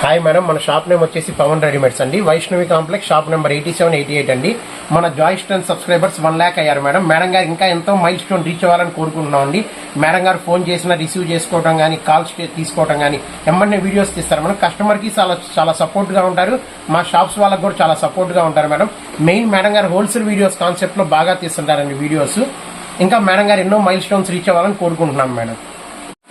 Hi madam మన shop name వచ్చేసి Pavan readymades అండి. Vaishnavi complex shop number eighty seven eighty eight అండి. మన జాయిస్టన్ సబ్స్క్రైబర్స్ వన్ ల్యాక్ అయ్యారు మేడం మేడం గారు ఇంకా ఎంతో మైల్ స్టోన్ రీచ్ అవ్వాలని కోరుకుంటున్నాం అండి. మేడం గారు ఫోన్ చేసినా రిసీవ్ చేసుకోవడం కానీ కాల్స్ తీసుకోవడం కానీ ఎమ్మన్నే వీడియోస్ తీస్తారు మేడం కస్టమర్కి చాలా చాలా సపోర్ట్గా ఉంటారు. మా షాప్స్ వాళ్ళకి కూడా చాలా సపోర్ట్గా ఉంటారు మేడం మెయిన్ మేడం గారు హోల్సేల్ వీడియోస్ కాన్సెప్ట్లో బాగా తీస్తుంటారండి వీడియోస్ ఇంకా మేడం గారు ఎన్నో మైల్ స్టోన్స్ రీచ్ అవ్వాలని కోరుకుంటున్నాం మేడం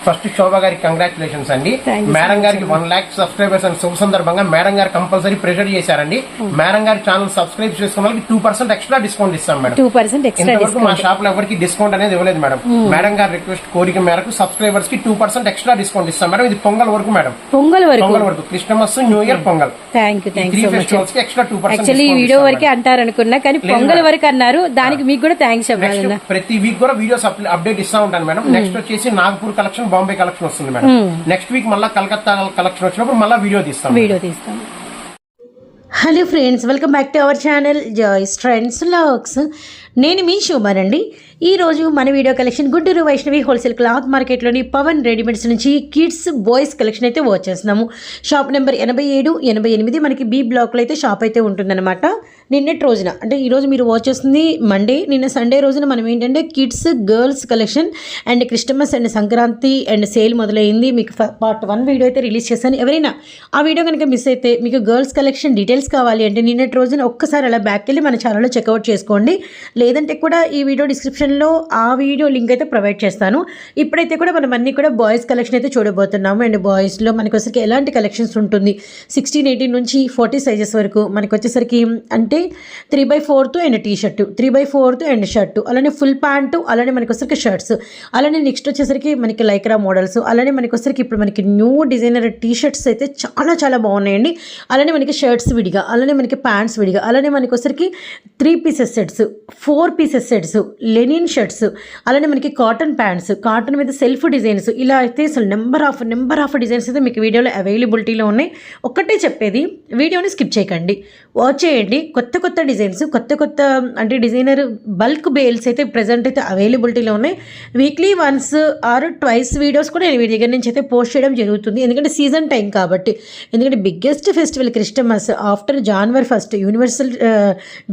ఫస్ట్ శోభా గారికి కంగ్రాచులేషన్స్ అండి. మేడం గారికి వన్ లాక్ సబ్స్క్రైబర్స్ అని శుభ సందర్భంగా మేడం గారు కంపల్సరీ ప్రెషర్ చేశారండి. మేడం గారి ఛానల్ సబ్స్క్రైబ్ చేసుకున్న వాళ్ళకి టూ పర్సెంట్ ఎక్స్ట్రా డిస్కౌంట్ ఇస్తాం మేడం. టూ పర్సెంట్ ఇంతవరకు మా షాప్లో ఎవరికి డిస్కౌంట్ అనేది ఇవ్వలేదు మేడం. మేడం గారి రిక్వెస్ట్ కోరిక మేరకు సబ్స్క్రైబర్స్కి టూ పర్సెంట్ ఎక్స్ట్రా డిస్కౌంట్ ఇస్తాం మేడం. ఇది పొంగల్ వరకు మేడం. పొంగల్ వరకు? పొంగల్ వరకు. Christmas New Year Pongal. Thank you thank three so much ఫెస్టివల్స్కి extra two percent actually ఈ వీడియో వరకే అంటారు అనుకున్నా కానీ పొంగల్. వరకు అన్నారు. దానికి మీకు కూడా థ్యాంక్స్ ప్రతి వీక్ కూడా వీడియోస్ అప్డేట్ ఇస్తా ఉంటాను మేడం. నెక్స్ట్ వచ్చేసి నాగపూర్ కలెక్షన్ బాంబే కలెక్షన్ వస్తుంది మేడం. నెక్స్ట్ వీక్ మళ్ళీ కలకత్తా కలెక్షన్ వచ్చినప్పుడు మళ్ళీ వీడియో తీస్తాం వీడియో తీస్తాం. Hello friends welcome back to our channel Joys Trends Locks నేను మీ శుభానండి ఈరోజు మన video collection Guntur Vaishnavi wholesale cloth మార్కెట్లోని Pavan readymades నుంచి కిడ్స్ బాయ్స్ కలెక్షన్ అయితే వచ్చేస్తున్నాము. షాప్ నెంబర్ ఎనభై ఏడు ఎనభై ఎనిమిది మనకి బి బ్లాక్లో అయితే షాప్ అయితే ఉంటుందన్నమాట. నిన్నటి రోజున అంటే ఈరోజు మీరు వాచ్ చేస్తుంది మండే నిన్న సండే రోజున మనం ఏంటంటే kids girls collection and Christmas and Sankranti and sale మొదలైంది. మీకు పార్ట్ వన్ వీడియో అయితే రిలీజ్ చేశాను. ఎవరైనా ఆ వీడియో కనుక మిస్ అయితే మీకు గర్ల్స్ కలెక్షన్ డీటెయిల్స్ కావాలి అంటే నిన్నటి రోజున ఒక్కసారి అలా బ్యాక్ వెళ్ళి మన ఛానల్లో చెక్అవుట్ చేసుకోండి. లేదంటే కూడా ఈ వీడియో డిస్క్రిప్షన్ డిస్క్రిప్షన్లో ఆ వీడియో లింక్ అయితే ప్రొవైడ్ చేస్తాను. ఇప్పుడైతే కూడా మనం అన్ని కూడా బాయ్స్ కలెక్షన్ అయితే చూడబోతున్నాము. అండ్ బాయ్స్లో మనకి వచ్చేసరికి ఎలాంటి కలెక్షన్స్ ఉంటుంది? సిక్స్టీన్ ఎయిటీన్ నుంచి ఫార్టీ సైజెస్ వరకు మనకి వచ్చేసరికి అంటే three by fourth and T shirt three by fourth and shirt అలానే ఫుల్ ప్యాంటు అలానే మనకి వచ్చరికి షర్ట్స్ అలానే నెక్స్ట్ వచ్చేసరికి మనకి లైక్రా మోడల్స్ అలానే మనకి వచ్చరికి ఇప్పుడు మనకి న్యూ డిజైనర్ టీ షర్ట్స్ అయితే చాలా చాలా బాగున్నాయండి. అలానే మనకి షర్ట్స్ విడిగా అలానే మనకి ప్యాంట్స్ విడిగా అలానే మనకి వచ్చరికి three pieces sets four pieces sets linen shirts అలానే మనకి కాటన్ ప్యాంట్స్ కాటన్ మీద సెల్ఫ్ డిజైన్స్ ఇలా అయితే అసలు number of number of designs అయితే మీకు వీడియోలో అవైలబిలిటీలో ఉన్నాయి. ఒక్కటే చెప్పేది వీడియోని స్కిప్ చేయకండి. వాచ్ చేయండి. కొత్త కొత్త డిజైన్స్ కొత్త కొత్త అంటే డిజైనర్ బల్క్ బేల్స్ అయితే ప్రజెంట్ అయితే అవైలబిలిటీలో ఉన్నాయి. Weekly once or twice videos కూడా నేను వీడి దగ్గర నుంచి అయితే పోస్ట్ చేయడం జరుగుతుంది. ఎందుకంటే సీజన్ టైం కాబట్టి. ఎందుకంటే biggest festival Christmas after January first universal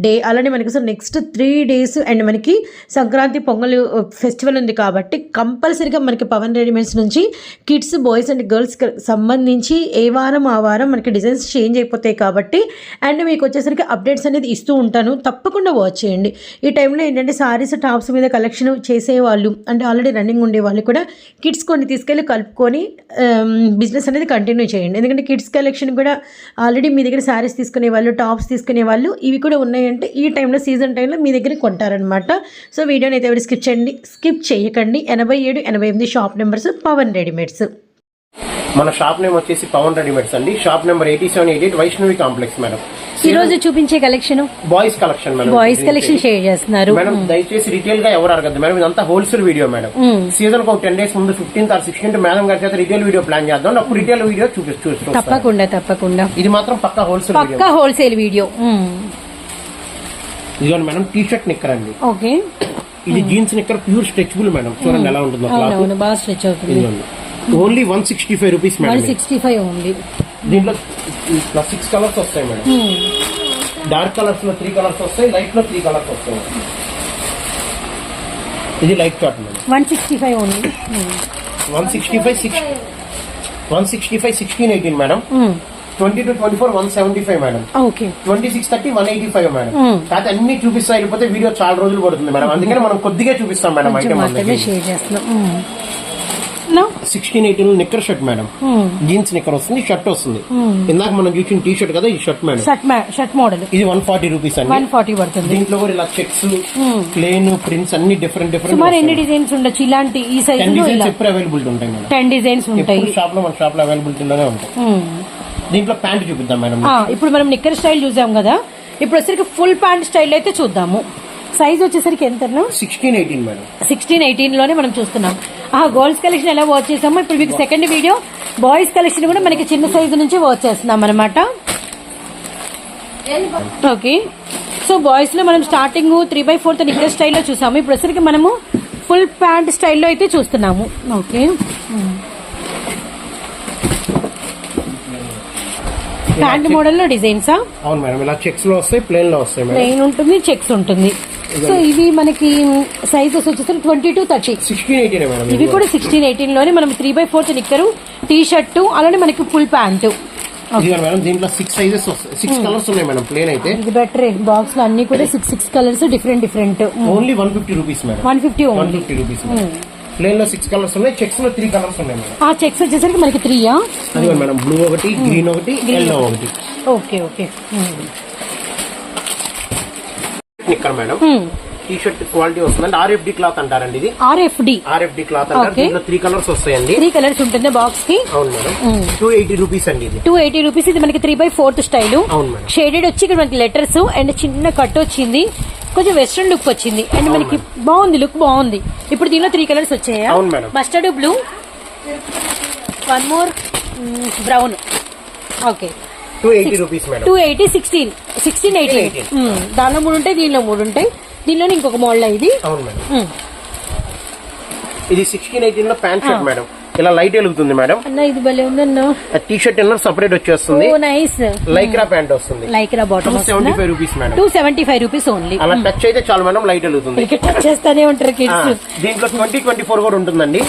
day అలానే మనకి అసలు నెక్స్ట్ త్రీ డేస్ అండ్ మనకి సంక్రాంతి సంక్రాంతి పొంగల్ ఫెస్టివల్ ఉంది కాబట్టి కంపల్సరీగా మనకి పవన్ రెడీమేడ్స్ నుంచి కిడ్స్ బాయ్స్ అండ్ గర్ల్స్ సంబంధించి ఏ వారం ఆ వారం మనకి డిజైన్స్ చేంజ్ అయిపోతాయి కాబట్టి అండ్ మీకు వచ్చేసరికి అప్డేట్స్ అనేది ఇస్తూ ఉంటాను. తప్పకుండా వాచ్ చేయండి. ఈ టైంలో ఏంటంటే సారీస్ టాప్స్ మీద కలెక్షన్ చేసేవాళ్ళు అంటే ఆల్రెడీ రన్నింగ్ ఉండేవాళ్ళు కూడా కిడ్స్ కొన్ని తీసుకెళ్ళి కలుపుకొని బిజినెస్ అనేది కంటిన్యూ చేయండి. ఎందుకంటే కిడ్స్ కలెక్షన్ కూడా ఆల్రెడీ మీ దగ్గర శారీస్ తీసుకునే వాళ్ళు టాప్స్ తీసుకునే వాళ్ళు ఇవి కూడా ఉన్నాయంటే ఈ టైంలో సీజన్ టైంలో మీ దగ్గర కొంటారనమాట సో వీడియోని అయితే ఎవరు స్కిప్ చేయండి స్కిప్ చేయకండి. ఎనభై ఏడు ఎనభై ఎనిమిది షాప్ నెంబర్స్ పవన్ రెడీమేడ్స్. మన షాప్ నేమ్ వచ్చేసి పవన్ రెడీమేడ్స్ అండి. Shop number eighty seven eighty eight Vaishnavi complex madam ఈ రోజు చూపించే collection boys collection madam boys collection share చేస్తున్నారు. మేడం దయచేసి రిటైల్గా ఎవరు అడగద్దు మేడం ఇదంతా హోల్సేల్ వీడియో మేడం సీజన్ ఒక టెన్ డేస్ ముందు ఫిఫ్టీన్త్ ఆర్ సిక్స్టీన్త్ మేడం గారి చేత రిటైల్ వీడియో ప్లాన్ చేద్దాం. అప్పుడు రిటైల్ వీడియో చూపిస్తూ చూస్తాం తప్పకుండా తప్పకుండా. ఇది మాత్రం పక్కా హోల్సేల్ పక్కా హోల్సేల్ వీడియో ఇదిగోండి మేడం టీ షర్ట్ నిక్కర్ అండి ఓకే ఇది jeans knicker pure stretchable madam. చూడండి ఎలా ఉంటుందో బాగా స్ట్రెచ్ అవుతుంది. ఇదిగోండి only one sixty five rupees one madam sixty five ఉంది. దీంట్లో సిక్స్ కలర్స్ వస్తాయి మేడం. డార్క్ కలర్స్లో త్రీ కలర్స్ వస్తాయి లైట్లో త్రీ కలర్స్ వస్తాయి. ఇది లైట్ చాట్ మేడం. వన్ సిక్స్టీ ఫైవ్ ఉంది. One sixty five six one sixty five sixteen eighteen madam twenty two twenty four one seventy five madam. Okay. Twenty six thirty one eighty five madam. కాకపోతే అన్ని చూపిస్తా వెళ్ళిపోతే video చాలా రోజులు పడుతుంది madam. అందుకని మనం కొద్దిగా చూపిస్తాం madam item? Sixteen eighteen knicker shirt madam. Jeans knicker వస్తుంది షర్ట్ వస్తుంది. ఇందాక మనం చూసిన టీ షర్ట్ కదా ఈ షర్ట్ మేడం. Shirt model. ఇది వన్ ఫార్టీ రూపీస్ అండి. వన్ ఫార్టీ పడుతుంది. దీంట్లో కూడా ఇలా చెక్స్ ప్లేన్ ప్రింట్స్ అన్ని డిఫరెంట్ సుమారు Hmm. ఎన్ని డిఫరెంట్ డిజైన్స్ ఉండొచ్చు? ఇలాంటి ఈ ఇలా ఎప్పుడు అవైలబిలిటీ ఉంటాయి మేడం. టెన్ డిజైన్స్ ఉంటాయి. షాప్లో మన షాప్లో అవైలబిలిటీలోనే ఉంటాయి. దీంట్లో ప్యాంట్ చూపిద్దాం మేడం. ఇప్పుడు మనం నిక్కర్ స్టైల్ చూసాం కదా. ఇప్పుడు వచ్చేసరికి ఫుల్ ప్యాంట్ స్టైల్ అయితే చూద్దాము. సైజ్ వచ్చేసరికి ఎంత సిక్స్టీన్ ఎయిటీన్ మేడం. సిక్స్టీన్ ఎయిటీన్లోనే మనం చూస్తున్నాం. ఆ గర్ల్స్ కలెక్షన్ ఎలా వాచ్ చేసామో ఇప్పుడు మీకు సెకండ్ వీడియో బాయ్స్ కలెక్షన్ కూడా మనకి చిన్న సైజు నుంచి వాచ్ చేస్తున్నాం అనమాట ఓకే సో బాయ్స్లో మనం starting three by fourth knicker స్టైల్లో చూసాము. ఇప్పుడు వచ్చేసరికి మనము ఫుల్ ప్యాంట్ స్టైల్లో అయితే చూస్తున్నాము. ఓకే ప్యాంట్ మోడల్లో డిజైన్సా అవును మేడం ఇలా చెక్స్లో వస్తాయి ప్లేన్లో వస్తాయి మేడం. ప్లెయిన్ ఉంటుంది చెక్స్ ఉంటుంది. సో ఇవి మనకి సైజెస్ వచ్చేసరికి ట్వంటీ టు థర్టీ సిక్స్టీన్ ఎయిటీనే మేడం ఇవి కూడా సిక్స్టీన్ ఎయిటీన్లోనే మనం three by fourth knicker T shirt అలానే మనకి ఫుల్ ప్యాంటు ఇది మేడం దీంట్లో సిక్స్ సైజెస్ వస్తాయి. సిక్స్ కలర్స్ ఉన్నాయి మేడం ప్లేన్ అయితే. ఇది బెటర్ బాక్స్లో అన్ని కూడా six six colours different different only one fifty rupees madam. One fifty one fifty rupees ప్లేన్లో సిక్స్ కలర్స్ ఉన్నాయి చెక్స్లో త్రీ కలర్స్ ఉన్నాయి మేడం ఆ చెక్స్ వచ్చేసరికి మనకి త్రీయా అది మేడం బ్లూ ఒకటి గ్రీన్ ఒకటి ఎల్లో ఒకటి. Okay okay knicker madam T shirt quality వస్తుందండి ఆర్ఎఫ్డి క్లాత్ అంటారండి ఇది. ఆర్ఎఫ్డి ఆర్ఎఫ్డి క్లాత్ అంటారు. Okay. దీంట్లో త్రీ కలర్స్ వస్తాయండి. త్రీ కలర్స్ ఉంటుంది బాక్స్కి. అవును మేడం. టూ ఎయిటీ రూపీస్ అండి ఇది. టూ ఎయిటీ రూపీస్ ఇది మనకి త్రీ బై ఫోర్త్ స్టైల్ అవును మేడం. షేడెడ్ వచ్చి ఇక్కడ మనకి లెటర్స్ అండ్ చిన్న కట్ వచ్చింది. కొంచెం వెస్ట్రన్ లుక్ వచ్చింది. అండ్ మనకి బాగుంది లుక్ బాగుంది. ఇప్పుడు దీనిలో త్రీ కలర్స్ వచ్చాయా? అవును madam. Mustard blue one more brown okay two eighty rupees madam. Two eighty sixteen sixteen eighteen 18. దానిలో మూడు ఉంటాయి దీనిలో మూడు ఉంటాయి. దీనిలోనే ఇంకొక మోడల్ ఇది. అవును మేడం. ఇది సిక్స్టీన్ ఎయిటీన్లో ప్యాంట్ షర్ట్ మేడం. ఇలా లైట్ వెలుగుతుంది మేడం. అన్న ఇది భలే ఉందన్న. టీ షర్ట్ ఎన్నో సపరేట్ వచ్చేస్తుంది. Oh nice. లైక్రా ప్యాంట్ వస్తుంది. Lycra two bottom seventy five rupees madam. Two seventy five rupees only అలా టచ్ అయితే చాలు మేడం లైట్ వెలుగుతుంది. టచ్ చేస్తానే ఉంటారు కిడ్స్ దీంట్లో ట్వంటీ ట్వంటీ ఫోర్ కూడా ఉంటుందండి.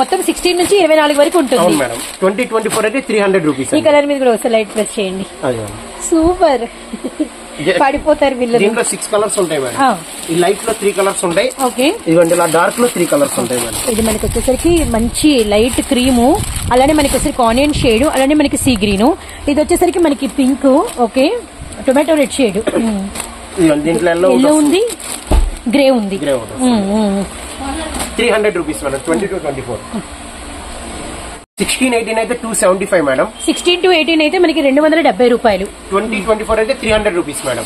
మొత్తం సిక్స్టీన్ నుంచి ఇరవై నాలుగు వరకు ఉంటుంది. మేడం. ట్వంటీ ట్వంటీ ఫోర్ అయితే త్రీ హండ్రెడ్ రూపీస్ ఈ కలర్ మీద కూడా ఒకసారి లైట్ ప్రెస్ చేయండి. సూపర్. పడిపోతారు వీళ్ళు. దీంట్లో సిక్స్ కలర్స్ ఉంటాయి మేడం. ఈ లైట్లో త్రీ కలర్స్ ఉంటాయి. ఓకే. ఇదిగోండి ఇలా డార్క్లో త్రీ కలర్స్ ఉంటాయి మేడం. ఇది మనకి వచ్చేసరికి మంచి లైట్ క్రీము అలానే మనకి వచ్చేసరికి ఆనియన్ షేడ్ అలానే మనకి సీ గ్రీన్ ఇది వచ్చేసరికి మనకి pink okay. Tomato red shade దీంట్లో ఎల్లో ఉంది గ్రే ఉంది. Three hundred rupees madam twenty two twenty four sixteen eighteen అయితే two seventy five madam sixteen to eighteen అయితే మనకి రెండు వందల డెబ్బై రూపాయలు. ట్వంటీ ట్వంటీ ఫోర్ అయితే three hundred rupees madam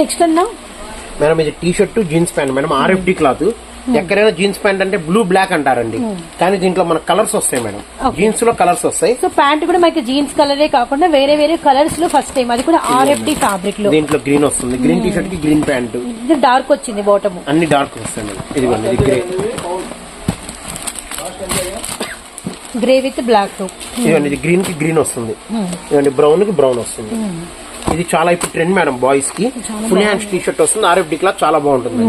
next అన్నా? మేడం ఇది T shirt jeans pant madam RFD cloth. ఎక్కడైనా జీన్స్ ప్యాంట్ అంటే బ్లూ బ్లాక్ అంటారండి. కానీ దీంట్లో మన కలర్స్ వస్తాయి మేడం. జీన్స్లో కలర్స్ వస్తాయి. సో ప్యాంట్ కూడా మనకి జీన్స్ కలరే కాకుండా వేరే వేరే కలర్స్లో ఫస్ట్ టైం. అది కూడా ఆర్ఎఫ్డి ఫ్యాబ్రిక్లో. దీంట్లో గ్రీన్ వస్తుంది. గ్రీన్ టీ షర్ట్కి గ్రీన్ ప్యాంట్ ఇది డార్క్ వచ్చింది బాటమ్ అన్ని డార్క్ వస్తాయి ఇది గ్రే గ్రే విత్ బ్లాక్ ఇది గ్రీన్కి గ్రీన్ వస్తుంది. ఇదిగోండి బ్రౌన్కి బ్రౌన్ వస్తుంది. ఇది చాలా ఇప్పుడు ట్రెండ్ మేడం బాయ్స్కి. ఫుల్ హ్యాండ్స్ టీ షర్ట్ వస్తుంది ఆర్ఎఫ్డి క్లాత్ చాలా బాగుంటుంది.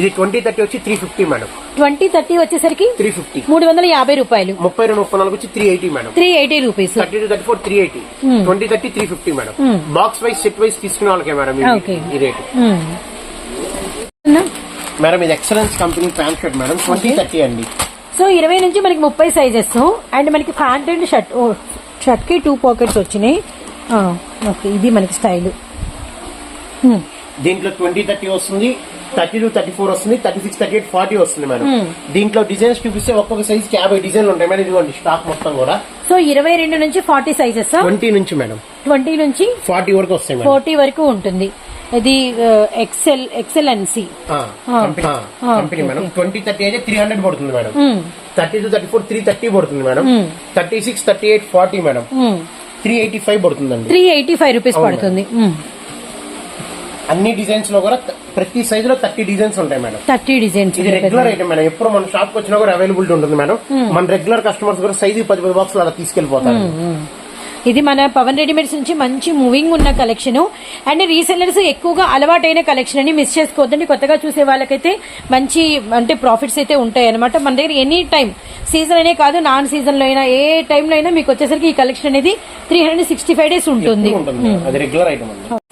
ఇది ట్వంటీ థర్టీ వచ్చి three fifty madam twenty thirty వచ్చేసరికి త్రీ ఫిఫ్టీ మూడు వందల యాభై రూపాయలు. ముప్పై రెండు ముప్పై నాలుగు వచ్చి three eighty madam three eighty rupees thirty two thirty four three eighty twenty thirty three fifty madam box wise set wise తీసుకునే వాళ్ళకే మేడం. ఈ రేటు మేడం ఇది Excellence company pant shirt madam twenty thirty అండి. So ఇరవై నుంచి మనకి ముప్పై sizes and మనకి ప్యాంట్ అండ్ షర్ట్ ఓ షర్ట్కి టూ పాకెట్స్ వచ్చినాయి. ఓకే ఇది మనకి స్టైల్ దీంట్లో ట్వంటీ థర్టీ వస్తుంది. థర్టీ టు థర్టీ ఫోర్ వస్తుంది. Thirty six thirty eight forty వస్తుంది మేడం దీంట్లో డిజైన్స్ చూపిస్తే ఒక్కొక్క సైజ్కి యాభై డిజైన్లు ఉంటాయి మేడం ఇదిగోండి స్టాక్ మొత్తం కూడా. సో ఇరవై రెండు నుంచి ఫార్టీ సైజెస్ ట్వంటీ నుంచి మేడం ట్వంటీ నుంచి ఫార్టీ వరకు వస్తాయి ఫార్టీ వరకు ఉంటుంది. ఇది Excel Excellency company madam. Twenty thirty అయితే త్రీ హండ్రెడ్ పడుతుంది madam thirty two thirty four three thirty పడుతుంది madam thirty six thirty eight forty madam three eighty five పడుతుందండి. Three eighty five rupees. పడుతుంది. అన్ని డిజైన్స్లో కూడా ప్రతి సైజ్లో థర్టీ డిజైన్స్ ఉంటాయి మేడం థర్టీ డిజైన్స్ ఇది రెగ్యులర్ ఐటమ్ మేడం ఎప్పుడు మన షాప్కి వచ్చినా కూడా అవైలబిలిటీ ఉంటుంది మేడం మన రెగ్యులర్ కస్టమర్స్ కూడా సైజు పది పది బాక్స్ అలా తీసుకెళ్ళిపోతారు ఇది మన పవన్ రెడీమేడ్స్ నుంచి మంచి మూవింగ్ ఉన్న కలెక్షన్ అండ్ రీసెల్లర్స్ ఎక్కువగా అలవాటైన కలెక్షన్ అని మిస్ చేసుకోవద్దండి. కొత్తగా చూసే వాళ్ళకైతే మంచి అంటే ప్రాఫిట్స్ అయితే ఉంటాయి అనమాట మన దగ్గర ఎనీ టైం సీజన్ అనే కాదు నాన్ సీజన్లో అయినా ఏ టైంలో అయినా మీకు వచ్చేసరికి ఈ కలెక్షన్ అనేది three hundred sixty five days ఉంటుంది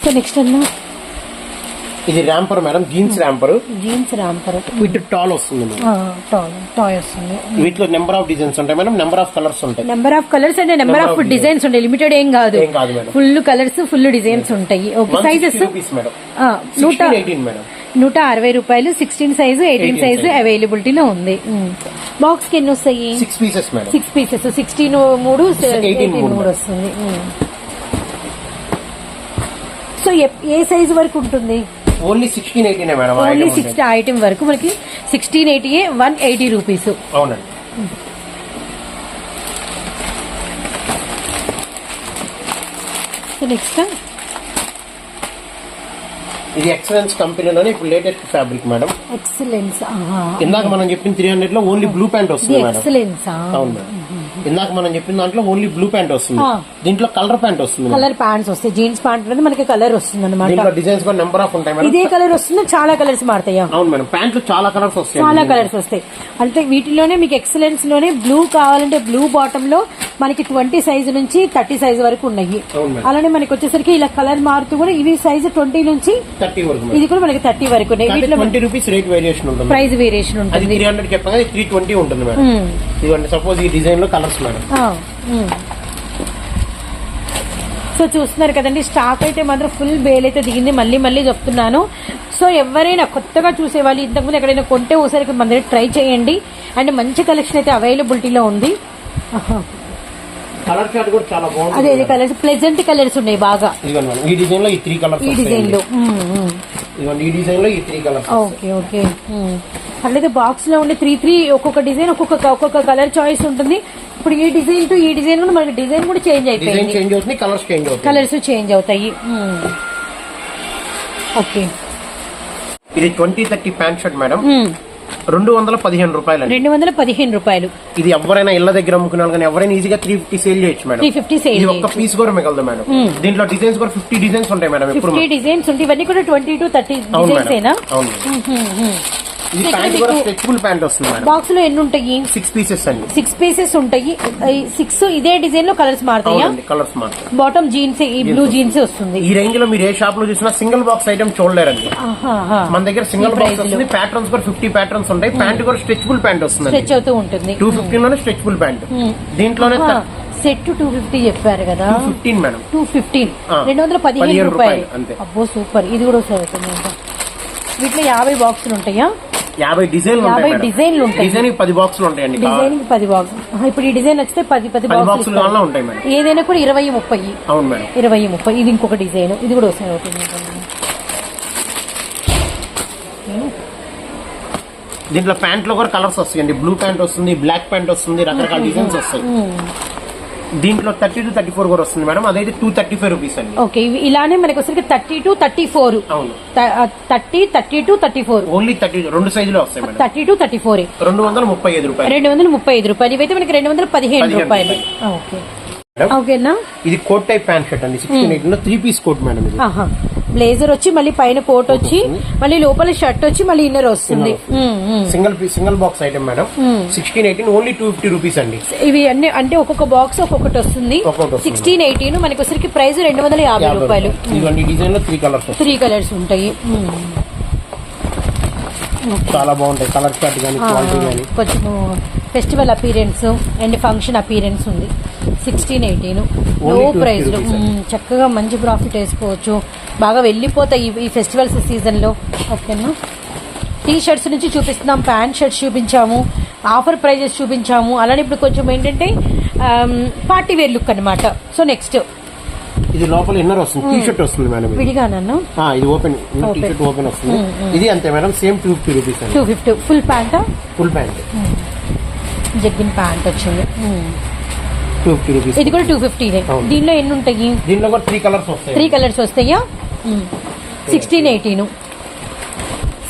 సో నెక్స్ట్ అన్న. ఇది romper madam. Jeans romper. Jeans romper with tall వస్తుంది టాయ్ వస్తుంది. వీటిలో నెంబర్ ఆఫ్ డిజైన్స్ ఉంటాయి మేడం. నెంబర్ ఆఫ్ కలర్స్ ఉంటాయి. Number of colours and number of designs ఉంటాయి. లిమిటెడ్ ఏం కాదు. ఫుల్ కలర్స్ ఫుల్ డిజైన్స్ ఉంటాయి. ఓకే సైజెస్ నూట సిక్స్టీన్ ఎయిటీన్ మేడం. నూట అరవై రూపాయలు సిక్స్టీన్ సైజు ఎయిటీన్ 18 సైజు. అవైలబిలిటీలో ఉంది. బాక్స్కి ఎన్ని వస్తాయి? Six pieces madam. Six pieces sixteen మూడు 18 ఎయిటీన్ మూడు. మూడు వస్తుంది. సో ఏ సైజు వరకు ఉంటుంది? ఓన్లీ సిక్స్టీన్ ఎయిటీనే మేడం ఓన్లీ item సిక్స్ ఉండేది. ఐటమ్ వరకు మనకి sixteen eighty one eighty rupees. అవునండి. నెక్స్ట్ ఇది ఎక్సలెన్స్ కంపెనీలోనే ఇప్పుడు లేటెస్ట్ ఫ్యాబ్రిక్ మేడం. ఎక్సలెన్స్ ఇందాక మనం చెప్పిన త్రీ హండ్రెడ్లో ఓన్లీ బ్లూ ప్యాంట్ వస్తుంది ఎక్సలెన్స్ అవును మేడం. ఇందాక మనం చెప్పిన దాంట్లో ఓన్లీ బ్లూ ప్యాంట్ వస్తుంది. దీంట్లో కలర్ ప్యాంట్ వస్తుంది. కలర్ ప్యాంట్స్ వస్తాయి. జీన్స్ ప్యాంట్ అనేది మనకి కలర్ వస్తుంది అనమాట డిజైన్స్ కూడా నెంబర్ ఆఫ్ ఉంటాయి ఇదే కలర్ వస్తుంది చాలా కలర్స్ మారుతాయా? అవును మేడం. ప్యాంట్లు చాలా కలర్స్ వస్తాయి చాలా కలర్స్ వస్తాయి. అంటే వీటిలోనే మీకు ఎక్సలెన్స్లోనే బ్లూ కావాలంటే బ్లూ బాటమ్లో మనకి ట్వంటీ సైజ్ నుంచి థర్టీ సైజ్ వరకు ఉన్నాయి. అలానే మనకి వచ్చేసరికి ఇలా కలర్ మారుతూ కూడా ఇవి సైజ్ ట్వంటీ నుంచి థర్టీ వరకు మేడం. ఇది కూడా మనకి థర్టీ వరకు ప్రైస్ వేరియేషన్ ఉంటుంది సపోజ్ ఈ డిజైన్లో కలర్స్ మేడం. సో చూస్తున్నారు కదండి స్టాక్ అయితే మాత్రం ఫుల్ బేల్ అయితే దిగింది. మళ్ళీ మళ్ళీ చెప్తున్నాను. సో ఎవరైనా కొత్తగా చూసే వాళ్ళు ఇంతకుముందు ఎక్కడైనా కొంటే ఒకసారి మన దగ్గర ట్రై చేయండి. అండ్ మంచి కలెక్షన్ అయితే అవైలబిలిటీలో ఉంది. ఆహా. కలర్ చార్ట్ కూడా చాలా అదే కలర్స్ ప్లెజెంట్ కలర్స్ ఉన్నాయి బాగా. ఈ డిజైన్లో ఈ త్రీ కలర్స్ ఈ డిజైన్లో మ్మ్, మ్మ్. ఇదిగోండి ఈ డిజైన్లో ఈ త్రీ కలర్స్ ఓకే ఓకే. అట్లయితే బాక్స్లో ఉండే త్రీ త్రీ ఒక్కొక్క డిజైన్ ఒక్కొక్క ఒక్కొక్క కలర్ చాయిస్ ఉంటుంది. ఇప్పుడు ఈ డిజైన్ టు ఈ డిజైన్ కూడా మనకి డిజైన్ కూడా చేంజ్ డిజైన్ అయిపోయింది. చేంజ్ అవుతుంది కలర్స్ చేంజ్ అవుతుంది కలర్స్ చేంజ్ అవుతాయి. మ్మ్. ఓకే. ఇది twenty thirty pant shirt madam. Hmm. రెండు వందల పదిహేను రూపాయలు రెండు వందల పదిహేను రూపాయలు. ఇది ఎవరైనా ఇళ్ళ దగ్గర అమ్ముకునే వాళ్ళు కానీ ఎవరైనా ఈజీగా త్రీ ఫిఫ్టీ సేల్ చేయొచ్చు మేడం. త్రీ ఫిఫ్టీ సేల్ ఇది ఒక్క పీస్ కూడా మిగలదు మేడం. దీంట్లో డిజైన్స్ కూడా ఫిఫ్టీ డిజైన్స్ ఉంటాయి మేడం ఎప్పుడు ఫిఫ్టీ డిజైన్స్ ఉంటాయి ఇవన్నీ కూడా ట్వంటీ టు థర్టీ అవును డిజైన్స్ ఏనా? మేడం అవును ఇక్కడ ప్యాంట్ కూడా స్ట్రెచబుల్ ప్యాంట్ వస్తుంది మేడం. బాక్స్లో ఎన్ని ఉంటాయి సిక్స్ పీసెస్ అండి. సిక్స్ పీసెస్ ఉంటాయి. సిక్స్ ఇదే డిజైన్లో కలర్స్ మారుతాయా? కలర్స్ మాత్రం బాటమ్ జీన్స్ ఈ బ్లూ జీన్స్ వస్తుంది. ఈ రేంజ్లో మీరు ఏ షాప్లో చూసినా సింగిల్ బాక్స్ ఐటమ్ చూడలేరండి. మన దగ్గర సింగిల్ బాక్స్. వస్తుంది. ప్యాటర్న్స్ కూడా ఫిఫ్టీ ప్యాటర్న్స్ ఉంటాయి. ప్యాంట్ కూడా స్ట్రెచబుల్ ప్యాంట్ వస్తుంది. స్ట్రెచ్ అవుతూ ఉంటుంది. టూ ఫిఫ్టీన్లోనే స్ట్రెచబుల్ ప్యాంట్ Hmm. దీంట్లోనే సెట్ టూ ఫిఫ్టీ చెప్పారు కదా. Fifteen madam. Two fifteen. రెండు వందల పదిహేను రూపాయలు. అబ్బో సూపర్. ఇది కూడా అంట. వీటిలో యాభై బాక్సులు ఉంటాయా? యాభై డిజైన్లు యాభై ఉంటాయి డిజైన్లు ఉంటాయి. డిజైన్ పది బాక్సులు ఉంటాయండి డిజైన్ పది బాక్స్ ఇప్పుడు ఈ డిజైన్ వచ్చితే పది పది బాక్సులు కావాలన్నా ఉంటాయి మేడం. ఏదైనా కూడా ఇరవై ముప్పై. అవును మేడం. ఇరవై ముప్పై. ఇది ఇంకొక డిజైన్. ఇది కూడా ఒకసారి అవుతుంది దీంట్లో ప్యాంట్లో కూడా కలర్స్ వస్తాయండి. బ్లూ ప్యాంట్ వస్తుంది బ్లాక్ ప్యాంట్ వస్తుంది రకరకాల డిజైన్స్ వస్తాయి. దీంట్లో థర్టీ టు థర్టీ ఫోర్ కూడా వస్తుంది మేడం. అదైతే టూ థర్టీ ఫైవ్ రూపీస్ అండి. ఓకే ఇవి ఇలానే మనకి వచ్చరికి థర్టీ టు థర్టీ ఫోర్ అవును thirty thirty two thirty four only thirty రెండు సైజులో వస్తాయి madam. Thirty two thirty four రెండు వందల ముప్పై ఐదు రూపాయలు. రెండు వందల ముప్పై ఐదు రూపాయలు. ఇవైతే మనకి రెండు వందల పదిహేను రూపాయలు. ఓకే. మేడం. ఓకేనా? ఇది కోట్ టైప్ ప్యాంట్ షర్ట్ అండి సిక్స్టీన్ ఎయిట్లో త్రీ పీస్ కోట్ మేడం ఇది. బ్లేజర్ వచ్చి మళ్ళీ పైన కోట్ వచ్చి మళ్ళీ లోపల షర్ట్ వచ్చి మళ్ళీ ఇన్నర్ వస్తుంది. Single piece single box item madam. Sixteen eighteen only two fifty rupees అండి. ఇవి అన్ని అంటే ఒక్కొక్క బాక్స్ ఒక్కొక్కటి వస్తుంది. సిక్స్టీన్ ఎయిటీన్ మనకి ప్రైస్ రెండు వందల యాభై రూపాయలు. డిజైన్లో త్రీ కలర్స్ త్రీ కలర్స్ ఉంటాయి. ఉమ్. చాలా బాగుంటాయి కలర్ చార్ట్ కానీ క్వాలిటీ కానీ కొంచెం festival appearance and function appearance ఉంది. సిక్స్టీన్ ఎయిటీన్లో Only 250 ప్రైస్లో rupees మ్మ్, చక్కగా మంచి ప్రాఫిట్ వేసుకోవచ్చు. బాగా వెళ్ళిపోతాయి ఈ- ఫెస్టివల్స్ సీజన్లో. ఓకేనా టీ షర్ట్స్ నుంచి చూపిస్తున్నాం ప్యాంట్ షర్ట్స్ చూపించాము ఆఫర్ ప్రైజెస్ చూపించాము. అలానే ఇప్పుడు కొంచెం ఏంటంటే పార్టీ వేర్ లుక్ అన్నమాట. సో నెక్స్ట్ ఇది లోపల ఇన్నర్ వస్తుంది. టీ షర్ట్ వస్తుంది మేడం. విడిగా నన్ను? ఇది ఓపెన్ టీ. షర్ట్ ఓపెన్ వస్తుంది. ఇది అంతే madam same two fifty rupees two fifty full pant full pant jogging pant వచ్చింది. టూ ఫిఫ్టీ రూపీస్ ఇది కూడా టూ అవును. దీనిలో ఎన్ని ఉంటాయి దీనిలో కూడా త్రీ కలర్స్ వస్తాయి. త్రీ కలర్స్ వస్తాయా? Sixteen eighteen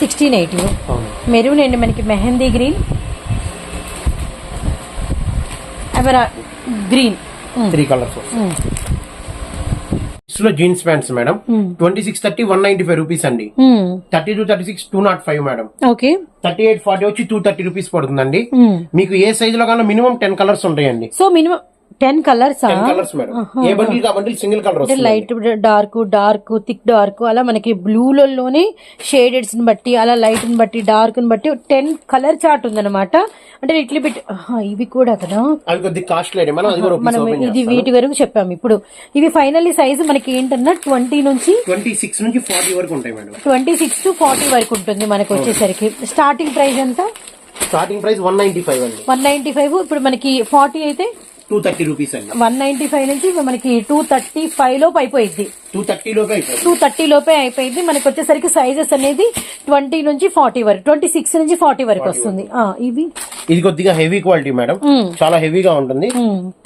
sixteen eighteen. Maroon అండి మనకి mehndi green. Green. Three colours లో jeans pants madam. Twenty six thirty one ninety five rupees అండి. Thirty two thirty six two naught five madam. Okay. Thirty eight forty వచ్చి two thirty rupees పడుతుందండి. మీకు ఏ సైజ్లో కన్నా మినిమం టెన్ కలర్స్ ఉంటాయండి. So minimum ten colours ten colours madam ఏ bundle కా bundle single colour అంటే వస్తుంది. Light dark dark thick dark అలా మనకి బ్లూలలోనే షేడెడ్స్ని బట్టి అలా లైట్ని బట్టి డార్క్ని బట్టి టెన్ కలర్ చార్ట్ ఉందన్నమాట. అంటే ఇట్లా బిట్ ఇవి కూడా కదా? అవి కొద్ది కాస్ట్లీ అండి. మనం అది కూడా మనం ఇది వీటి వరకు చెప్పాము. ఇప్పుడు ఇవి ఫైనల్లీ సైజ్ మనకి ఏంటన్నా ట్వంటీ నుంచి ట్వంటీ సిక్స్ నుంచి ఫార్టీ వరకు ఉంటాయి madam twenty six to forty వరకు ఉంటుంది మనకి వచ్చేసరికి. స్టార్టింగ్ ప్రైస్ ఎంత? Starting price one ninety five అండి. వన్ నైన్టీ ఫైవ్ ఇప్పుడు మనకి ఫార్టీ అయితే టూ థర్టీ రూపీస్ అండి వన్ నైన్టీ ఫైవ్ నుంచి మనకి టూ థర్టీ ఫైవ్ లోపు అయిపోయింది టూ థర్టీ లోపే అయిపోయింది. టూ థర్టీ లోపే అయిపోయింది. మనకి వచ్చేసరికి సైజెస్ అనేది ట్వంటీ నుంచి ఫార్టీ వరకు ట్వంటీ సిక్స్ నుంచి ఫార్టీ వరకు వస్తుంది. ఇవి. ఇది కొద్దిగా హెవీ క్వాలిటీ మేడం చాలా హెవీగా ఉంటుంది.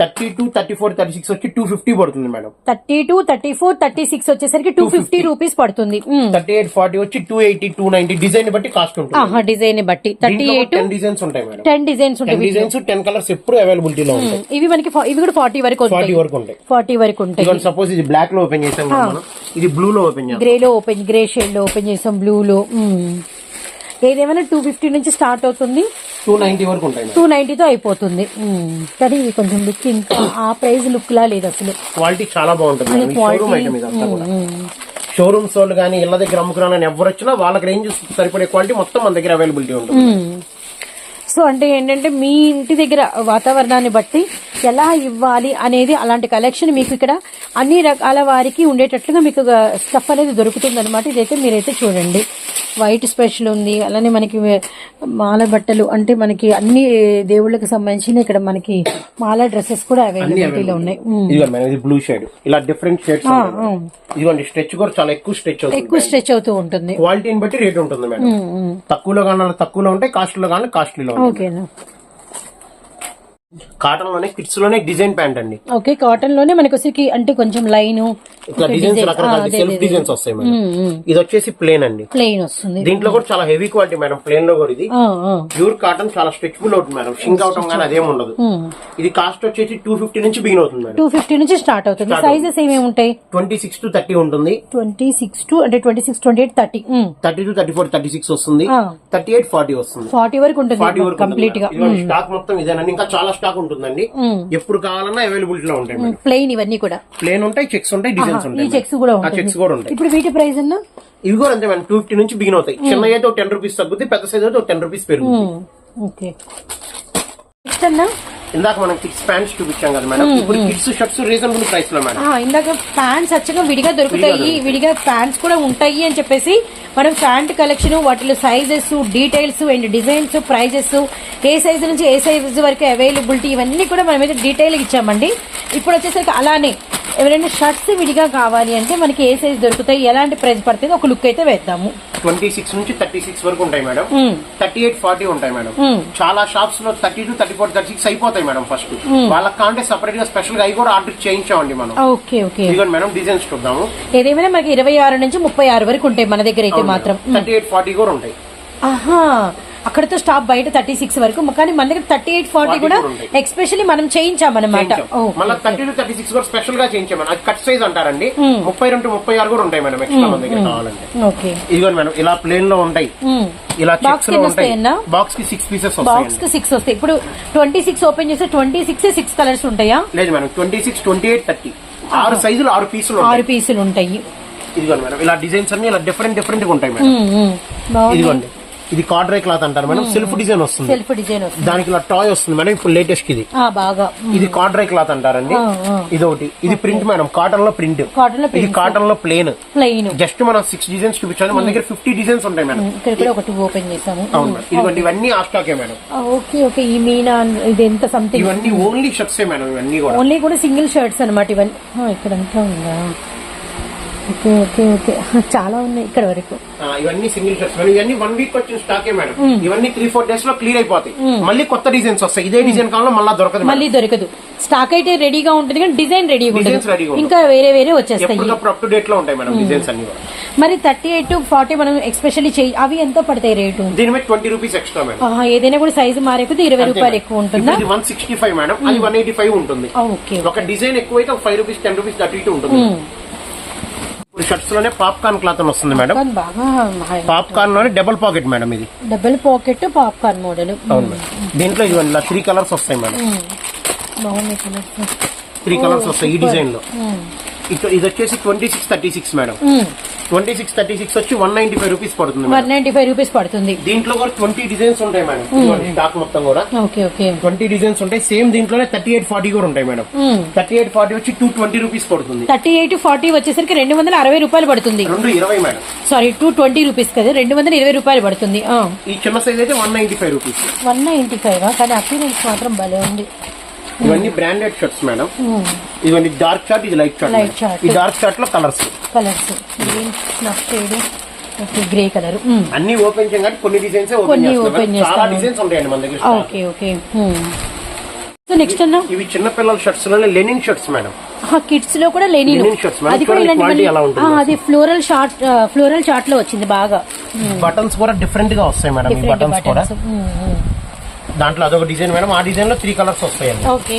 Thirty two thirty four thirty six వచ్చి టూ ఫిఫ్టీ పడుతుంది madam thirty two thirty four thirty six వచ్చేసరికి టూ ఫిఫ్టీ రూపీస్ పడుతుంది. థర్టీ ఎయిట్ ఫార్టీ వచ్చి two eighty two ninety design బట్టి కాస్ట్ ఉంటుంది. డిజైన్ బట్టి. థర్టీ ఎయిట్ టెన్ డిజైన్స్ ఉంటాయి madam ten designs ఉంటాయి డిజైన్స్ టెన్ కలర్స్ ఎప్పుడు అవైలబిలిటీలో ఉంటాయి. ఇవి మనకి ఇవి కూడా ఫార్టీ వరకు ఫార్టీ వరకు ఉంటాయి. ఫార్టీ వరకు ఉంటాయి. సపోజ్ ఇది బ్లాక్లో ఓపెన్ చేసాం ఇది బ్లూ లో ఓపెన్ చేస్తాం గ్రే లో ఓపెన్ గ్రే షేడ్లో ఓపెన్ చేసాం బ్లూ లో ఉమ్. ఏదేమైనా టూ ఫిఫ్టీ నుంచి స్టార్ట్ అవుతుంది. టూ నైన్టీ వరకు ఉంటాయి మేడం. టూ నైన్టీతో అయిపోతుంది. ఉమ్. కానీ ఇది కొంచెం లుక్ ఇంకా ఆ ప్రైస్ లుక్ లా లేదు అసలు. క్వాలిటీ చాలా బాగుంటుంది షోరూమ్ ఐటమ్ ఇదంతా కూడా. షోరూమ్స్ వాళ్ళు కానీ ఇళ్ళ దగ్గర అమ్ముకురాలని ఎవరు వచ్చినా వాళ్ళకి రేంజ్ సరిపడే క్వాలిటీ మొత్తం మన దగ్గర అవైలబిలిటీ ఉంటుంది. సో అంటే ఏంటంటే మీ ఇంటి దగ్గర వాతావరణాన్ని బట్టి ఎలా ఇవ్వాలి అనేది అలాంటి కలెక్షన్ మీకు ఇక్కడ అన్ని రకాల వారికి ఉండేటట్లుగా మీకు స్టఫ్ అనేది దొరుకుతుంది అనమాట ఇదైతే మీరైతే చూడండి. వైట్ స్పెషల్ ఉంది. అలానే మనకి మాల బట్టలు అంటే మనకి అన్ని దేవుళ్ళకి సంబంధించిన ఇక్కడ మనకి మాల డ్రెస్సెస్ కూడా అవైలబిలిటీలో ఉన్నాయి. ఇది బ్లూ షేడ్ ఇలా డిఫరెంట్ షేడ్స్ ఇదిగోండి స్ట్రెచ్ కూడా చాలా ఎక్కువ స్ట్రెచ్ అవుతుంది. ఎక్కువ స్ట్రెచ్ అవుతూ ఉంటుంది. క్వాలిటీని బట్టి రేట్ ఉంటుంది మేడం. తక్కువలో కానీ తక్కువలో ఉంటాయి కాస్ట్లో కానీ కాస్ట్లీలో ఉంటాయి ఓకేనా కాటన్లోనే కిడ్స్లోనే డిజైన్ ప్యాంట్ అండి. ఓకే కాటన్లోనే మనకి వచ్చేసి అంటే కొంచెం లైన్ ఇట్లా డిజైన్స్ రకరకాల సెల్ఫ్ డిజైన్స్ వస్తాయి మేడం. ఇది వచ్చేసి ప్లేన్ అండి. ప్లెయిన్ వస్తుంది. దీంట్లో కూడా చాలా హెవీ క్వాలిటీ మేడం ప్లేన్లో కూడా ఇది. ప్యూర్ కాటన్ చాలా స్ట్రెచబుల్ అవుతుంది మేడం. షింక్ అవటం కానీ అదేం ఉండదు. ఇది కాస్ట్ వచ్చేసి టూ ఫిఫ్టీ నుంచి బిగిన్ అవుతుంది మేడం. టూ ఫిఫ్టీ నుంచి స్టార్ట్ అవుతుంది. సైజెస్ ఏమేమి ఉంటాయి? ట్వంటీ సిక్స్ టు థర్టీ ఉంటుంది. ట్వంటీ సిక్స్ టు అంటే twenty six twenty eight thirty thirty two thirty four thirty six వస్తుంది. థర్టీ ఎయిట్ ఫార్టీ వస్తుంది. ఫార్టీ వరకు ఉంటుంది ఫార్టీ వరకు కంప్లీట్గా. స్టాక్ మొత్తం ఇదేనండి. ఇంకా చాలా స్టాక్ ఉంటుందండి. ఎప్పుడు కావాలన్నా అవైలబిలిటీ లో ఉంటాయి ప్లెయిన్ ఇవన్నీ కూడా. ప్లేన్ ఉంటాయి చెక్స్ ఉంటాయి డిజైన్స్ ఉంటాయి చెక్స్ కూడా చెక్స్ కూడా ఉంటాయి. ఇప్పుడు వీటి ప్రైస్ అన్నా? ఇవి కూడా అంతే మేడం టూ ఫిఫ్టీ నుంచి బిగిన్ అవుతాయి. చిన్న అయితే టెన్ రూపీస్ తగ్గుతుంది పెద్ద సైజ్ అయితే టెన్ రూపీస్ పెరుగుతుంది ఓకే. నెక్స్ట్ అన్నా? ఇందాక మనం కిడ్స్ ప్యాంట్స్ చూపించాం కదా మేడం. ఇప్పుడు కిడ్స్ షర్ట్స్ రీజనబుల్ ప్రైస్లో మేడం. ఇందాక ప్యాంట్స్ వచ్చగా విడిగా దొరుకుతాయి విడిగా ప్యాంట్స్ కూడా ఉంటాయి అని చెప్పేసి మనం ప్యాంట్ కలెక్షన్ వాటిలో sizes details and designs prices A size నుంచి ఏ సైజ్ వరకు అవైలబిలిటీ ఇవన్నీ కూడా మనం అయితే డీటెయిల్ ఇచ్చామండి. ఇప్పుడు వచ్చేసరికి అలానే ఎవరైనా షర్ట్స్ విడిగా కావాలి అంటే మనకి ఏ సైజ్ దొరుకుతాయి ఎలాంటి ప్రైస్ పడుతుంది ఒక లుక్ అయితే వేద్దాము. ట్వంటీ సిక్స్ నుంచి థర్టీ సిక్స్ వరకు ఉంటాయి మేడం. థర్టీ ఎయిట్ ఫార్టీ ఉంటాయి మేడం. చాలా షాప్స్లో thirty two thirty four thirty six అయిపోతాయి మేడం ఫస్ట్ వాళ్ళకి కాంటే సపరేట్గా స్పెషల్గా అవి కూడా ఆర్డర్ చేయించామండి మనం. Okay okay. ఇదిగోండి మేడం డిజైన్స్ చూద్దాము. ఏదేమైనా మనకి ఇరవై ఆరు నుంచి ముప్పై ఆరు వరకు ఉంటాయి మన దగ్గర అయితే మాత్రం. థర్టీ ఎయిట్ ఫార్టీ కూడా ఉంటాయి. ఆహా. అక్కడతో స్టాప్ బయట థర్టీ సిక్స్ వరకు కానీ మన దగ్గర థర్టీ ఎయిట్ ఫార్టీ 40 కూడా. ఎక్స్పెషల్లీ మనం చేయించామన్నమాట. మళ్ళీ థర్టీ టు థర్టీ సిక్స్ కూడా స్పెషల్గా చేయించాం అది కట్ సైజ్ అంటారండి. ముప్పై రెండు ముప్పై ఆరు కూడా ఉంటాయి మేడం ఎక్స్ట్రా మన దగ్గర. కావాలంటే. ఓకే. ఇదిగోండి మేడం ఇలా ప్లేన్లో ఉంటాయి. ఇలా వస్తాయన్నా? బాక్స్కి సిక్స్ పీసెస్ బాక్స్కి సిక్స్ వస్తాయి. ఇప్పుడు ట్వంటీ సిక్స్ ఓపెన్ చేస్తే ట్వంటీ సిక్స్ సిక్స్ కలర్స్ ఉంటాయా? లేదు madam twenty six twenty eight thirty ఆరు సైజులు ఆరు పీసులు ఆరు పీసులు ఉంటాయి. ఇదిగోండి మేడం ఇలా డిజైన్స్ అన్ని ఇలా డిఫరెంట్ డిఫరెంట్గా ఉంటాయి మేడం. ఇదిగోండి. ఇది కార్డ్రై క్లాత్ అంటారు మేడం. సెల్ఫ్ డిజైన్ వస్తుంది. సెల్ఫ్ డిజైన్ వస్తుంది. దానికి ఇలా టాయ్ వస్తుంది మేడం. ఇప్పుడు లేటెస్ట్ ఇది బాగా. ఇది కార్డ్రై క్లాత్ అంటారండి. ఇది ఒకటి ఇది ప్రింట్ మేడం. కాటన్లో ప్రింట్. కాటన్లో ఇది కాటన్లో ప్లేన్ ప్లెయిన్. జస్ట్ మనం సిక్స్ డిజైన్స్ చూపించాలి. మన దగ్గర ఫిఫ్టీ డిజైన్స్ ఉంటాయి మేడం. ఇక్కడ కూడా ఒకటి ఓపెన్ చేసాము అవును. ఇదిగోండి ఇవన్నీ ఆ స్టాకే మేడం ఓకే ఓకే. ఈ మీనా ఇది ఎంత సంథింగ్ ఇవన్నీ ఓన్లీ షర్ట్సే మేడం ఇవన్నీ కూడా. ఓన్లీ కూడా సింగిల్ షర్ట్స్ అనమాట ఇవన్నీ. ఇక్కడంతా ఉందా? Okay okay okay. చాలా ఉన్నాయి ఇక్కడ వరకు. ఇవన్నీ సింగిల్ షర్ట్స్ మేడం ఇవన్నీ వన్ వీక్ వచ్చిన స్టాకే మేడం ఇవన్నీ త్రీ ఫోర్ డేస్లో క్లియర్ అయిపోతాయి. మళ్ళీ కొత్త డిజైన్స్ వస్తాయి. ఇదే డిజైన్ కావాలో మళ్ళీ దొరకదు. మళ్ళీ దొరకదు. స్టాక్ అయితే రెడీగా ఉంటుంది కానీ డిజైన్ రెడీగా ఉంటుంది ఉంటుంది. ఇంకా వేరే వేరే వచ్చేస్తాయి. అప్ టు డేట్లో ఉంటాయి మేడం డిజైన్స్ అన్ని కూడా. మరి థర్టీ ఎయిట్ టు ఫార్టీ మనం ఎక్స్పెషల్లీ చేయి అవి ఎంత పడతాయి రేటు దీని మీద ట్వంటీ రూపీస్ ఎక్స్ట్రా మేడం ఏదైనా కూడా సైజు మారేకపోతే ఇరవై రూపాయలు ఎక్కువ ఉంటుందా? వన్ సిక్స్టీ ఫైవ్ మేడం అది వన్ ఎయిటీ ఫైవ్ ఉంటుంది. ఓకే ఒక డిజైన్ ఎక్కువైతే ఫైవ్ రూపీస్ టెన్ రూపీస్ ఇటు ఉంటుంది. షర్ట్స్లోనే పాప్కార్న్ క్లాత్ అని వస్తుంది మేడం. పాప్కార్న్ బాగా పాప్కార్న్లోనే డబుల్ పాకెట్ మేడం ఇది. డబుల్ పాకెట్ పాప్కార్న్ మోడల్ అవును మేడం. దీంట్లో ఇది ఇలా త్రీ కలర్స్ వస్తాయి మేడం. బాగున్నాయి కలర్స్ త్రీ కలర్స్ వస్తాయి ఈ డిజైన్లో. ఇటు- ఇది వచ్చేసి twenty six thirty six madam twenty six thirty six వచ్చి వన్ నైన్టీ ఫైవ్ రూపీస్ పడుతుంది వన్ నైన్టీ ఫైవ్ రూపీస్ పడుతుంది. దీంట్లో కూడా ట్వంటీ డిజైన్స్ ఉంటాయి మేడం స్టాక్ మొత్తం కూడా. Okay okay. ట్వంటీ డిజైన్స్ ఉంటాయి సేమ్ దీంట్లోనే థర్టీ ఎయిట్ ఫార్టీ కూడా ఉంటాయి మేడం థర్టీ ఎయిట్ ఫార్టీ వచ్చి టూ ట్వంటీ రూపీస్ పడుతుంది. థర్టీ ఎయిట్ ఫార్టీ వచ్చేసరికి రెండు వందల అరవై రూపాయలు పడుతుంది. రెండు ఇరవై madam sorry two twenty rupees కదా రెండు వందల ఇరవై రూపాయలు పడుతుంది. ఈ చిన్న సైజ్ అయితే one ninety five rupees one ninety five కానీ అపీరెన్స్ మాత్రం భలే ఉంది. ఇవన్నీ బ్రాండెడ్ షర్ట్స్ మేడం ఇవన్నీ డార్క్ షర్ట్ ఇది లైట్ షర్ట్. ఈ డార్క్ షర్ట్లో కలర్స్ కలర్స్ గ్రే కలర్ అన్ని ఓపెన్ చేయం కానీ కొన్ని డిజైన్స్ ఓపెన్ కొన్ని మేడం. చాలా. డిజైన్స్ ఉంటాయండి మన దగ్గర. ఓకే ఓకే సో నెక్స్ట్ అన్న? ఇవి చిన్న పిల్లల షర్ట్స్లోనే లెనిన్ షర్ట్స్ మేడం కిడ్స్లో కూడా లెనిన్. అది కూడా ఇలాంటి అది ఫ్లోరల్ షార్ట్ ఫ్లోరల్ చార్ట్లో వచ్చింది బాగా. బటన్స్ కూడా డిఫరెంట్గా వస్తాయి మేడం బటన్స్ కూడా. బటన్స్ దాంట్లో అదొక డిజైన్ మేడం. ఆ డిజైన్లో త్రీ కలర్స్ వస్తాయండి ఓకే.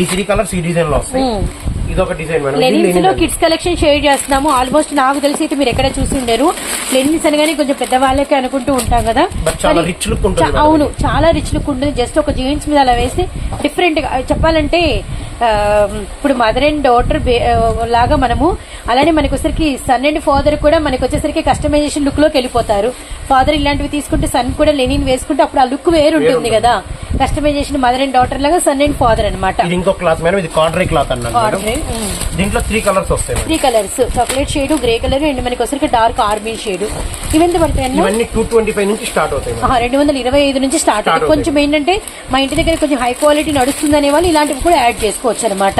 ఈ త్రీ కలర్స్ ఈ డిజైన్లో వస్తాయి ఇదొక డిజైన్ మేడం. లెనిన్స్లో. కిడ్స్ కలెక్షన్ షేర్ చేస్తున్నాము. ఆల్మోస్ట్ నాకు తెలిసి అయితే మీరు ఎక్కడ చూసి ఉండరు. లెనిన్స్ అనగానే కొంచెం పెద్దవాళ్ళకి అనుకుంటూ ఉంటాం కదా. చాలా rich look ఉంటుంది అవును చాలా రిచ్ లుక్ ఉంటుంది. జస్ట్ ఒక జీన్స్ మీద అలా వేస్తే డిఫరెంట్గా చెప్పాలంటే ఇప్పుడు మదర్ అండ్ డాటర్ లాగా మనము అలానే మనకి వచ్చేసరికి సన్ అండ్ ఫాదర్ కూడా మనకి వచ్చేసరికి కస్టమైజేషన్ లుక్లోకి వెళ్ళిపోతారు. ఫాదర్ ఇలాంటివి తీసుకుంటే సన్ కూడా లెనిన్ వేసుకుంటే అప్పుడు ఆ లుక్ వేరు ఉంటుంది కదా. కస్టమైజేషన్ మదర్ అండ్ డాటర్ లాగా సన్ అండ్ ఫాదర్ అనమాట ఇది ఇంకో క్లాత్ మేడం ఇది కాడ్రై క్లాత్ అన్నారు మేడం దీంట్లో త్రీ కలర్స్ వస్తాయి three colours chocolate shade grey colour and మనకి వచ్చరికి డార్క్ ఆర్మీ షేడ్ ఇవి ఎంత పడతాయి అన్న? ఇవన్నీ టూ ట్వంటీ ఫైవ్ నుంచి స్టార్ట్ అవుతాయి రెండు వందల ఇరవై ఐదు నుంచి స్టార్ట్ అవుతుంది కొంచెం ఏంటంటే మా ఇంటి దగ్గర కొంచెం హై క్వాలిటీ నడుస్తుంది అనే వాళ్ళు ఇలాంటివి కూడా యాడ్ చేసుకోవచ్చు అనమాట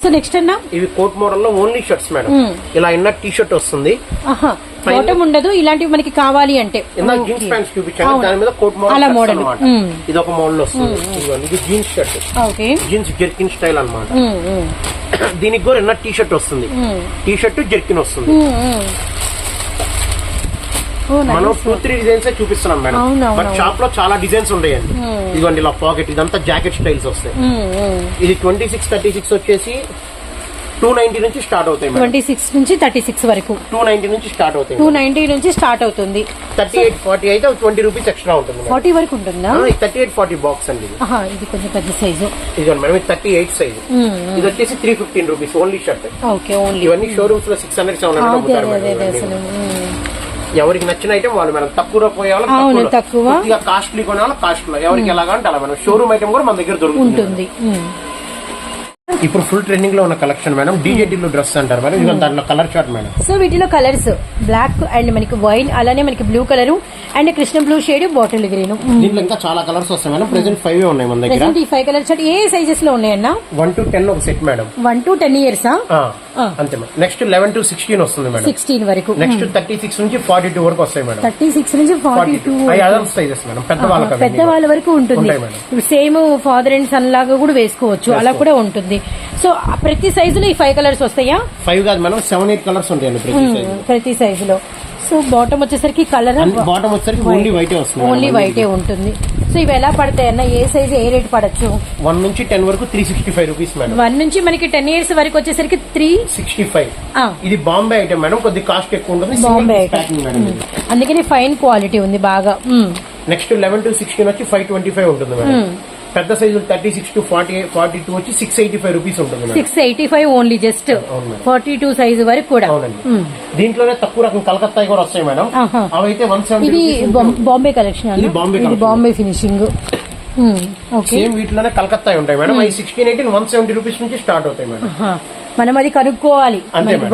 సో నెక్స్ట్ అన్న? ఇవి కోట్ మోడల్లో ఓన్లీ షర్ట్స్ మేడం ఇలా ఇన్నర్ టీ షర్ట్ వస్తుంది ఆహా పైన- బాటం ఉండదు ఇలాంటివి మనకి కావాలి అంటే. జీన్స్ ప్యాంట్స్ చూపించాను. దాని మీద కోట్ మోడల్. అన్నమాట మ్మ్. ఇది ఒక మోడల్ వస్తుంది. ఇది jeans shirt okay jeans jerkin style um, దీనికి కూడా ఇన్నర్ టీ షర్ట్ వస్తుంది టీ షర్ట్ జెర్కిన్ వస్తుంది. మనం టూ త్రీ డిజైన్స్ చూపిస్తున్నాం మేడం బట్. షాప్లో చాలా డిజైన్స్ ఉంటాయండి ఇదిగోండి ఇలా పాకెట్ ఇదంతా జాకెట్ స్టైల్స్ వస్తాయి. ఇది ట్వంటీ సిక్స్ థర్టీ సిక్స్ వచ్చేసి టూ నైన్టీ నుంచి స్టార్ట్ అవుతాయి ట్వంటీ సిక్స్ నుంచి థర్టీ సిక్స్ వరకు. టూ నైన్టీ నుంచి స్టార్ట్ అవుతాయి టూ నైన్టీ నుంచి స్టార్ట్ అవుతుంది. థర్టీ ఎయిట్ ఫార్టీ అయితే ట్వంటీ రూపీస్ ఎక్స్ట్రా ఉంటుంది ఫార్టీ వరకు ఉంటుందా? థర్టీ ఎయిట్ ఫార్టీ బాక్స్ అండి ఇది. ఇది కొంచెం పెద్ద సైజు. ఇదిగోండి మేడం ఇది థర్టీ ఎయిట్ సైజ్. ఇది వచ్చేసి three fifteen rupees only shirt. Okay only. ఇవన్నీ షోరూమ్స్లో సిక్స్ హండ్రెడ్ సెవెన్ హండ్రెడ్. ఎవరికి నచ్చిన ఐటమ్ వాళ్ళు మేడం తక్కువ పోయే వాళ్ళు అవును, తక్కువ. కాస్ట్లీ కొనే వాళ్ళు కాస్ట్లో ఎవరికి ఎలాగా అంటే అలా మేడం. షోరూమ్ ఐటమ్ కూడా మన దగ్గర దొరుకుతుంది. ఇప్పుడు ఫుల్ ట్రెండింగ్లో ఉన్న కలెక్షన్ మేడం డీజేటీలో డ్రెస్ అంటారు మేడం ఇది దాంట్లో కలర్ షార్ట్ మేడం సో వీటిలో కలర్స్ బ్లాక్ అండ్ మనకి వైన్ అలానే మనకి blue colour and Krishna blue shade bottle green దీంట్లో ఇంకా చాలా కలర్స్ వస్తాయి మేడం ప్రెసెంట్ ఫైవ్ ఉన్నాయి మన దగ్గర. ఈ ఫైవ్ కలర్స్ ఏ సైజెస్లో ఉన్నాయన్న వన్ టు టెన్ ఒక set madam one to ten years ఆ, అంతే madam next eleven to sixteen వస్తుంది మేడం సిక్స్టీన్ వరకు. నెక్స్ట్ థర్టీ సిక్స్ నుంచి ఫార్టీ టూ వరకు వస్తాయి మేడం థర్టీ సిక్స్ నుంచి forty two other sizes madam పెద్ద వాళ్ళకి పెద్ద వాళ్ళ వరకు ఉంటుంది. సేమ్ ఫాదర్ అండ్ సన్ లాగా కూడా వేసుకోవచ్చు. అలా కూడా ఉంటుంది. సో ప్రతి సైజులో ఈ ఫైవ్ కలర్స్ వస్తాయా? ఫైవ్ కాదు మేడం సెవెన్ ఎయిట్ కలర్స్ ఉంటాయండి ప్రతి సైజ్ ప్రతి సైజులో సో బాటమ్ వచ్చేసరికి కలర్ బాటమ్ వచ్చేసరికి ఓన్లీ వైటే వస్తుంది ఓన్లీ వైటే ఉంటుంది. సో ఇవి ఎలా పడతాయి అన్న ఏ సైజ్ ఏ రేట్ పడచ్చు? వన్ నుంచి టెన్ వరకు three sixty five rupees madam. One నుంచి మనకి టెన్ ఇయర్స్ వరకు వచ్చేసరికి త్రీ సిక్స్టీ ఫైవ్ ఇది బాంబే ఐటమ్ మేడం కొద్ది కాస్ట్ ఎక్కువ ఉంటుంది. బాంబే ఇది. అందుకని ఫైన్ క్వాలిటీ ఉంది బాగా. నెక్స్ట్ లెవెన్ టు సిక్స్టీన్ వచ్చి ఫైవ్ ట్వంటీ ఫైవ్ ఉంటుంది మేడం. పెద్ద size thirty six to forty forty two వచ్చి సిక్స్ ఎయిటీ ఫైవ్ రూపీస్ ఉంటుంది six eighty five only just. Forty two size వరకు కూడా. అవునండి. దీంట్లోనే తక్కువ రకం కలకత్తా కూడా వస్తాయి మేడం. అవైతే వన్ సెవెంటీ ఇది Bombay collection Bombay. Bombay finishing okay. Same వీటిలోనే కలకత్తా ఉంటాయి మేడం. అవి sixteen eighteen one seventy rupees నుంచి స్టార్ట్ అవుతాయి మేడం. మనం అది కనుక్కోవాలి.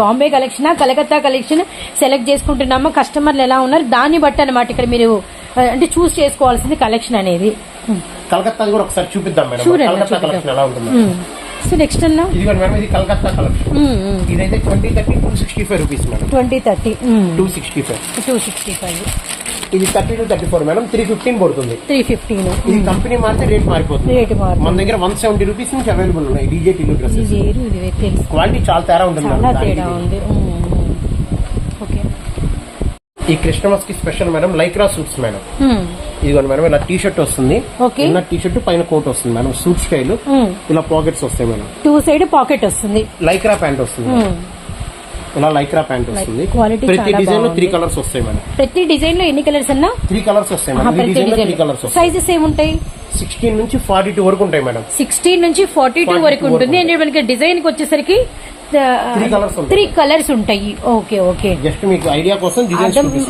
Bombay collection Calcutta collection select చేసుకుంటున్నామా? కస్టమర్లు ఎలా ఉన్నారు? దాన్ని బట్టి అనమాట ఇక్కడ మీరు అంటే చూస్ చేసుకోవాల్సింది కలెక్షన్ అనేది. కలకత్తా కూడా ఒకసారి చూపిద్దాం మేడం. Sure అన్న, కలకత్తా చూపిద్దాం. కలెక్షన్ ఎలా ఉంటుంది. సో నెక్స్ట్ అన్న? ఇదిగోండి మేడం ఇది కలకత్తా కలెక్షన్. ఇదైతే twenty thirty two sixty five rupees madam. Twenty thirty two sixty five. Two sixty five. ఇది thirty two thirty four madam three fifteen పడుతుంది. త్రీ ఫిఫ్టీన్ ఇది కంపెనీ మారితే రేట్ మారిపోతుంది. రేటు మారు మన దగ్గర వన్ సెవెంటీ రూపీస్ నుంచి అవైలబుల్ ఉన్నాయి డీజే టిల్లు ఇది డ్రెస్సెస్. వేరు ఇది వేరు తెలుసు. క్వాలిటీ చాలా తేడా ఉంటుంది చాలా మేడం తేడా దానికి ఉంది. ఈ క్రిస్టమస్కి special madam Lycra suits madam. ఇదిగోండి మేడం ఇలా టీ షర్ట్ వస్తుంది. ఉన్న టీ షర్ట్ పైన కోట్ వస్తుంది మేడం సూట్ స్టైల్. ఇలా పాకెట్స్ వస్తాయి మేడం. టూ సైడ్ పాకెట్ వస్తుంది. లైక్రా ప్యాంట్ వస్తుంది ఇలా లైక్రా ప్యాంట్ వస్తుంది. ప్రతి డిజైన్లో. త్రీ కలర్స్ వస్తాయి మేడం. ప్రతి డిజైన్లో ఎన్ని కలర్స్ అన్నా? త్రీ కలర్స్ వస్తాయి మేడం. సైజెస్ ఏముంటాయి? సిక్స్టీన్ నుంచి ఫార్టీ టూ వరకు ఉంటాయి మేడం. సిక్స్టీన్ నుంచి ఫార్టీ టూ 42 వరకు ఉంటుంది. అంటే మనకి డిజైన్కి వచ్చేసరికి. త్రీ కలర్స్ ఉంటాయి. ఓకే ఓకే జస్ట్ మీకు ఐడియా కోసం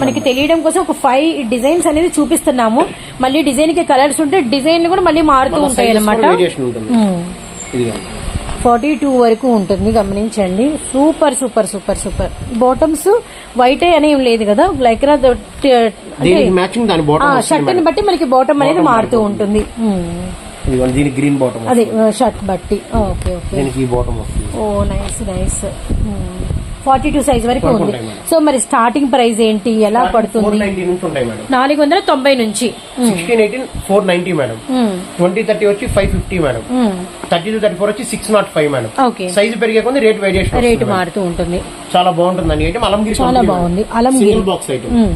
మనకి తెలియడం కోసం ఒక ఫైవ్ డిజైన్స్ అనేది చూపిస్తున్నాము. మళ్ళీ డిజైన్కి కలర్స్ ఉంటే డిజైన్ కూడా మళ్ళీ మారుతూ ఉంటాయి అనమాట ఫార్టీ టూ వరకు ఉంటుంది గమనించండి. Super super super super. Bottoms white అని ఏం లేదు కదా? లైక్రా దాని బాటమ్ షర్ట్ని బట్టి మనకి బాటమ్ అనేది మారుతూ ఉంటుంది. దీనికి గ్రీన్ బాటమ్ అదే షర్ట్ బట్టి. ఓకే ఓకే దీనికి ఈ బాటమ్ వస్తుంది. ఓ nice nice forty two size వరకు ఉంది. సో మరి స్టార్టింగ్ ప్రైస్ ఏంటి? ఎలా పడుతుంది? నాలుగు వందల తొంభై నుంచి. Sixteen eighteen four ninety madam. Twenty thirty వచ్చి five fifty madam. Thirty two thirty four వచ్చి six nought five madam. Okay size పెరిగే కొంది రేట్ వేరియేషన్ రేటు మారుతూ ఉంటుంది. చాలా బాగుంటుందండి. ఐటమ్ అలంగిరి చాలా బాగుంది. అలంగిరి. బాక్స్ ఐటమ్ మ్మ్.